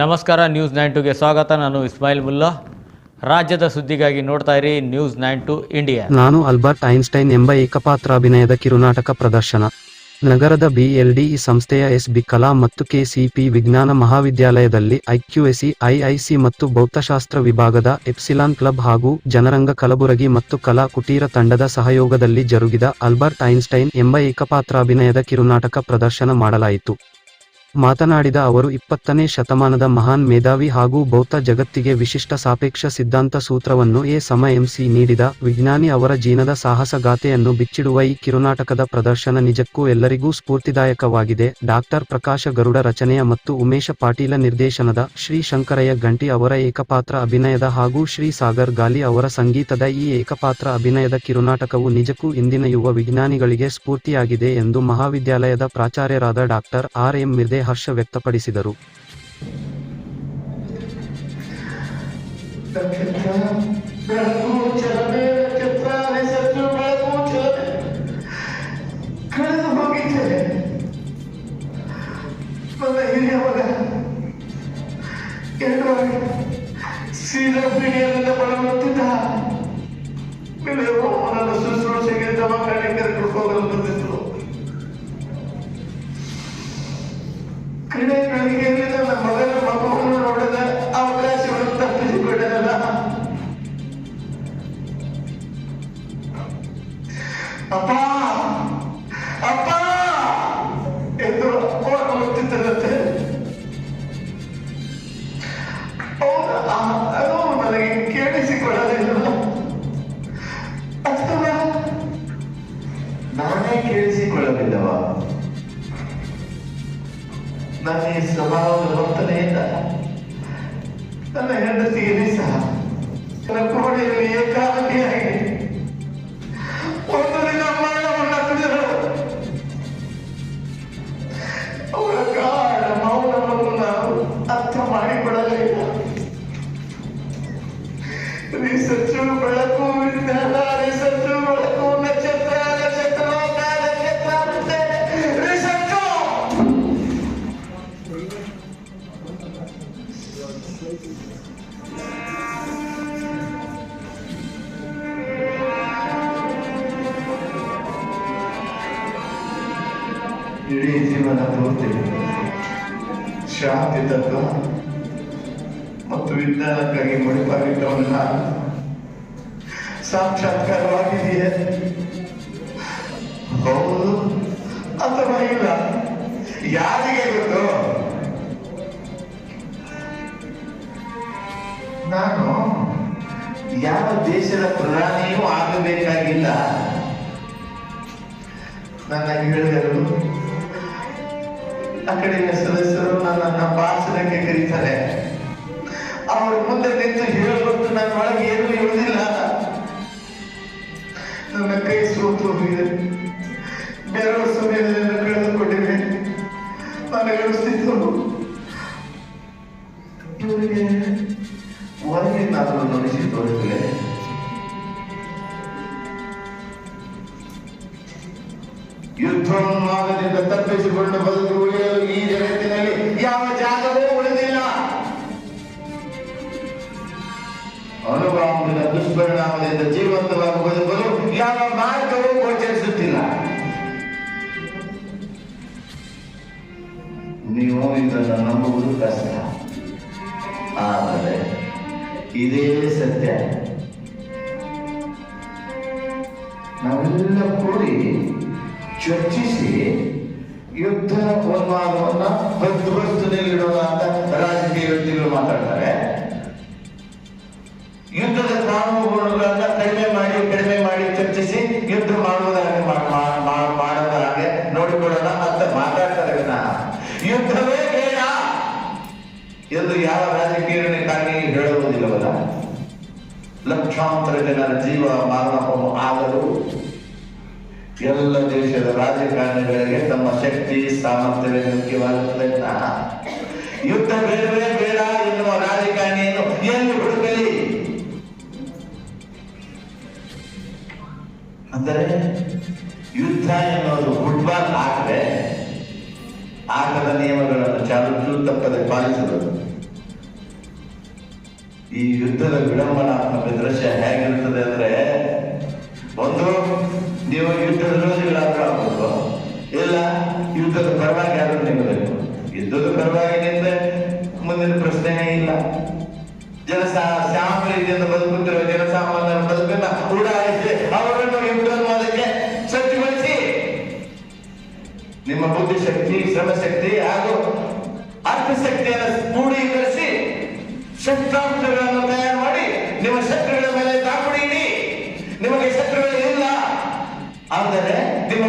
ನಮಸ್ಕಾರ news nine ಟುಗೆ ಸ್ವಾಗತ. ನಾನು ಇಸ್ಮಾಯಿಲ್ ಮುಲ್ಲಾ. ರಾಜ್ಯದ ಸುದ್ದಿಗಾಗಿ ನೋಡ್ತಾ ಇರಿ ನ್ಯೂಸ್ ನೈನ್ ಟು ಇಂಡಿಯಾ ನಾನು ಅಲ್ಬರ್ಟ್ ಐನ್ಸ್ಟೈನ್ ಎಂಬ ಏಕಪಾತ್ರಾಭಿನಯದ ಕಿರುನಾಟಕ ಪ್ರದರ್ಶನ. ನಗರದ ಬಿಎಲ್ಡಿಇ ಸಂಸ್ಥೆಯ ಎಸ್ ಬಿ ಕಲಾ ಮತ್ತು ಕೆಸಿಪಿ ವಿಜ್ಞಾನ ಮಹಾವಿದ್ಯಾಲಯದಲ್ಲಿ ಐಕ್ಯುಎಸಿ ಐಐಸಿ ಮತ್ತು ಭೌತಶಾಸ್ತ್ರ ವಿಭಾಗದ ಎಪ್ಸಿಲಾನ್ ಕ್ಲಬ್ ಹಾಗೂ ಜನರಂಗ ಕಲಬುರಗಿ ಮತ್ತು ಕಲಾ ಕುಟೀರ ತಂಡದ ಸಹಯೋಗದಲ್ಲಿ ಜರುಗಿದ ಅಲ್ಬರ್ಟ್ ಐನ್ಸ್ಟೈನ್ ಎಂಬ ಏಕಪಾತ್ರಾಭಿನಯದ ಕಿರುನಾಟಕ ಪ್ರದರ್ಶನ ಮಾಡಲಾಯಿತು. ಮಾತನಾಡಿದ ಅವರು, ಇಪ್ಪತ್ತನೇ ಶತಮಾನದ ಮಹಾನ್ ಮೇಧಾವಿ ಹಾಗೂ ಭೌತ ಜಗತ್ತಿಗೆ ವಿಶಿಷ್ಟ ಸಾಪೇಕ್ಷ ಸಿದ್ಧಾಂತ ಸೂತ್ರವನ್ನು ಎ. ಸಮ. ಎಂಸಿ ನೀಡಿದ ವಿಜ್ಞಾನಿ ಅವರ ಜೀನದ ಸಾಹಸ ಗಾಥೆಯನ್ನು ಬಿಚ್ಚಿಡುವ ಈ ಕಿರುನಾಟಕದ ಪ್ರದರ್ಶನ ನಿಜಕ್ಕೂ ಎಲ್ಲರಿಗೂ ಸ್ಫೂರ್ತಿದಾಯಕವಾಗಿದೆ. ಡಾಕ್ಟರ್ ಪ್ರಕಾಶ ಗರುಡ ರಚನೆಯ ಮತ್ತು ಉಮೇಶ ಪಾಟೀಲ ನಿರ್ದೇಶನದ ಶ್ರೀ ಶಂಕರಯ್ಯ ಗಂಟಿ ಅವರ ಏಕಪಾತ್ರ ಅಭಿನಯದ ಹಾಗೂ ಶ್ರೀ ಸಾಗರ್ ಗಾಲಿ ಅವರ ಸಂಗೀತದ ಈ ಏಕಪಾತ್ರ ಅಭಿನಯದ ಕಿರುನಾಟಕವು ನಿಜಕ್ಕೂ ಇಂದಿನ ಯುವ ವಿಜ್ಞಾನಿಗಳಿಗೆ ಸ್ಫೂರ್ತಿಯಾಗಿದೆ ಎಂದು ಮಹಾವಿದ್ಯಾಲಯದ ಪ್ರಾಚಾರ್ಯರಾದ ಡಾಕ್ಟರ್ ಆರ್. ಎಂ. ಮಿರ್ದೆ ಹರ್ಷ ವ್ಯಕ್ತಪಡಿಸಿದರು. ಪೀಡಿಯಲ್ಲಿಂದ ಬಳಲುತ್ತಿದ್ದ ಶುಶ್ರೂಷೆಗೆ ದವಾಖಾನೆ ಕರೆದುಕೊಂಡು ಹೋಗಲು ಅಪ್ಪ! ಅಪ್ಪ! ಎಂದು ಓಡುತ್ತಿದ್ದರಂತೆ ಅವನ ಆ- ಅದು ನನಗೆ ಕೇಳಿಸಿಕೊಳ್ಳಲಿಲ್ಲ. ಅಥವಾ ನಾನೇ ಕೇಳಿಸಿಕೊಳ್ಳಲಿಲ್ಲವ. ನನ್ನ ಈ ಸ್ವಭಾವದ ವರ್ತನೆಯಿಂದ ನನ್ನ ಹೆಂಡತಿಯಲ್ಲಿ ಸಹ ನನ್ನ ಕೋಣೆಯಲ್ಲಿ ಏಕಾಂಗಿಯಾಗಿ ರಿಸರ್ಚು ಬೆಳಕು ವಿಜ್ಞಾನ ರಿಸರ್ಚು ಬೆಳಕು ನಕ್ಷತ್ರ ನಕ್ಷತ್ರ ಲೋಕ, ನಕ್ಷತ್ರ ಮತ್ತೆ ರಿಸರ್ಚು ಇಡೀ ಜೀವನ ಪೂರ್ತಿ ಶಾಂತಿ ತತ್ವ ಮತ್ತು ವಿಜ್ಞಾನಕ್ಕಾಗಿ ಮುಡಿಪಾಗಿಟ್ಟವನ್ನ ಸಾಕ್ಷಾತ್ಕಾರವಾಗಿದೆಯೇ? ಹೌದು? ಅಥವಾ ಇಲ್ಲ? ಯಾರಿಗೆ ಗೊತ್ತು? ನಾನು ಯಾವ ದೇಶದ ಪ್ರಧಾನಿಯೂ ಆಗಬೇಕಾಗಿಲ್ಲ. ನನ್ನ ಗೆಳೆಯರು ಕಡೆಯ ಸದಸ್ಯರು ನನ್ನನ್ನ ಉಳಿಯಲು ಈ ಜಗತ್ತಿನಲ್ಲಿ ಯಾವ ಜಾಗವೂ ಉಳಿದಿಲ್ಲ. ದುಷ್ಪರಿಣಾಮದಿಂದ ಜೀವಂತವಾಗಿ ಯಾವ ಮಾರ್ಗವೂ ಗೋಚರಿಸುತ್ತಿಲ್ಲ. ಇದನ್ನು ನಂಬುವುದು ಕಷ್ಟ ಆದರೆ ಇದೇ ಸತ್ಯ. ನಾವೆಲ್ಲ ಕೂಡಿ ಚರ್ಚಿಸಿ ಯುದ್ಧ ಉನ್ಮಾದವನ್ನ ಬಂದೋಬಸ್ತಿನಲ್ಲಿಡೋಣ ಅಂತ ರಾಜಕೀಯ ವ್ಯಕ್ತಿಗಳು ಮಾತಾಡ್ತಾರೆ. ಯುದ್ಧದ ಕಾನೂನುಗಳನ್ನ ಕಡಿಮೆ ರಾಜಕೀಯಕಾಗಿ ಹೇಳುವುದಿಲ್ಲವಲ್ಲ ಲಕ್ಷಾಂತರ ಜನರ ಜೀವ ಮಾರಣವನ್ನು ಆದರೂ ಎಲ್ಲ ದೇಶದ ರಾಜಕಾರಣಿಗಳಿಗೆ ತಮ್ಮ ಶಕ್ತಿ, ಸಾಮರ್ಥ್ಯವೇ ಮುಖ್ಯವಾಗುತ್ತದೆ ಯುದ್ಧ ಬೇಡವೇ ಬೇಡ ಎನ್ನುವ ರಾಜಕಾರಣಿಯನ್ನು ಎಲ್ಲಿ ಹುಡುಕಲಿ? ಅಂದರೆ ಯುದ್ಧ ಎನ್ನುವುದು ಫುಟ್ಬಾಲ್ ಆಟವೇ ಆಟದ ನಿಯಮಗಳನ್ನು ಚಾಲೂ ತಪ್ಪದೆ ಪಾಲಿಸುವುದು ಈ ಯುದ್ಧದ ವಿಡಂಬನಾತ್ಮಕ ದೃಶ್ಯ ಹೇಗಿರ್ತದೆ ಅಂದ್ರೆ, ಒಂದು, ನೀವು ಯುದ್ಧದ ವಿರೋಧಿಗಳಾಗಬೇಕು ಇಲ್ಲ, ಯುದ್ಧದ ಪರವಾಗಿ ಯಾರು ನಿಲ್ಲಬೇಕು. ಯುದ್ಧದ ಪರವಾಗಿ ನಿಂತ ಮುಂದಿನ ಪ್ರಶ್ನೆನೇ ಇಲ್ಲ. ಜನಸಾ ಶ್ಯಾಮ ರೀತಿಯಿಂದ ಬದುಕುತ್ತಿರುವ ಜನಸಾಮಾನ್ಯರ ಬದುಕನ್ನ ಉಡಾಯಿಸಿ ಅವರನ್ನು ಯುದ್ಧೋನ್ಮಾದಕ್ಕೆ ಸಜ್ಜುಗೊಳಿಸಿ. ನಿಮ್ಮ ಬುದ್ಧಿಶಕ್ತಿ, ಶ್ರಮಶಕ್ತಿ ಹಾಗೂ ಅರ್ಥಶಕ್ತಿಯನ್ನು ಶಸ್ತ್ರಾಸ್ತ್ರಗಳನ್ನು ತಯಾರು ಮಾಡಿ ನಿಮ್ಮ ಶತ್ರುಗಳ ಮೇಲೆ ದಾಪುಡಿ ನಿಮಗೆ ಶತ್ರುಗಳು ಇಲ್ಲ ಆದರೆ ನಿಮ್ಮ